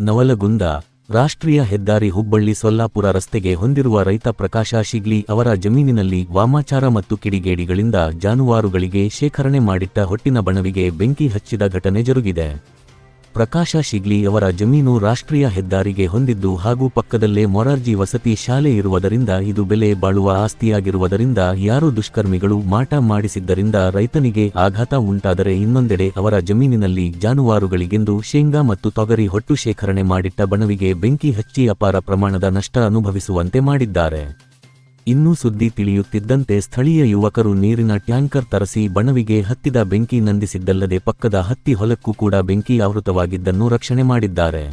ನವಲಗುಂದ, ರಾಷ್ಟ್ರೀಯ ಹೆದ್ದಾರಿ ಹುಬ್ಬಳ್ಳಿ ಸೊಲ್ಲಾಪುರ ರಸ್ತೆಗೆ ಹೊಂದಿರುವ ರೈತ ಪ್ರಕಾಶ ಶಿಗ್ಲಿ ಅವರ ಜಮೀನಿನಲ್ಲಿ ವಾಮಾಚಾರ ಮತ್ತು ಕಿಡಿಗೇಡಿಗಳಿಂದ ಜಾನುವಾರುಗಳಿಗೆ ಶೇಖರಣೆ ಮಾಡಿಟ್ಟ ಹೊಟ್ಟಿನ ಬಣವಿಗೆ ಬೆಂಕಿ ಹಚ್ಚಿದ ಘಟನೆ ಜರುಗಿದೆ. ಪ್ರಕಾಶ ಶಿಗ್ಲಿ ಅವರ ಜಮೀನು ರಾಷ್ಟ್ರೀಯ ಹೆದ್ದಾರಿಗೆ ಹೊಂದಿದ್ದು ಹಾಗೂ ಪಕ್ಕದಲ್ಲೇ ಮೊರಾರ್ಜಿ ವಸತಿ ಶಾಲೆ ಇರುವುದರಿಂದ ಇದು ಬೆಲೆ ಬಾಳುವ ಆಸ್ತಿಯಾಗಿರುವುದರಿಂದ ಯಾರು ದುಷ್ಕರ್ಮಿಗಳು ಮಾಟ ಮಾಡಿಸಿದ್ದರಿಂದ ರೈತನಿಗೆ ಆಘಾತ ಉಂಟಾದರೆ ಇನ್ನೊಂದೆಡೆ ಅವರ ಜಮೀನಿನಲ್ಲಿ ಜಾನುವಾರುಗಳಿಗೆಂದು ಶೇಂಗಾ ಮತ್ತು ತೊಗರಿ ಹೊಟ್ಟು ಶೇಖರಣೆ ಮಾಡಿಟ್ಟ ಬಣವಿಗೆ ಬೆಂಕಿ ಹಚ್ಚಿ ಅಪಾರ ಪ್ರಮಾಣದ ನಷ್ಟ ಅನುಭವಿಸುವಂತೆ ಮಾಡಿದ್ದಾರೆ. ಇನ್ನೂ ಸುದ್ದಿ ತಿಳಿಯುತ್ತಿದ್ದಂತೆ ಸ್ಥಳೀಯ ಯುವಕರು ನೀರಿನ ಟ್ಯಾಂಕರ್ ತರಸಿ ಬಣವಿಗೆ ಹತ್ತಿದ ಬೆಂಕಿ ನಂದಿಸಿದ್ದಲ್ಲದೆ ಪಕ್ಕದ ಹತ್ತಿ ಹೊಲಕ್ಕೂ ಕೂಡ ಬೆಂಕಿ ಆವೃತವಾಗಿದ್ದನ್ನು ರಕ್ಷಣೆ ಮಾಡಿದ್ದಾರೆ.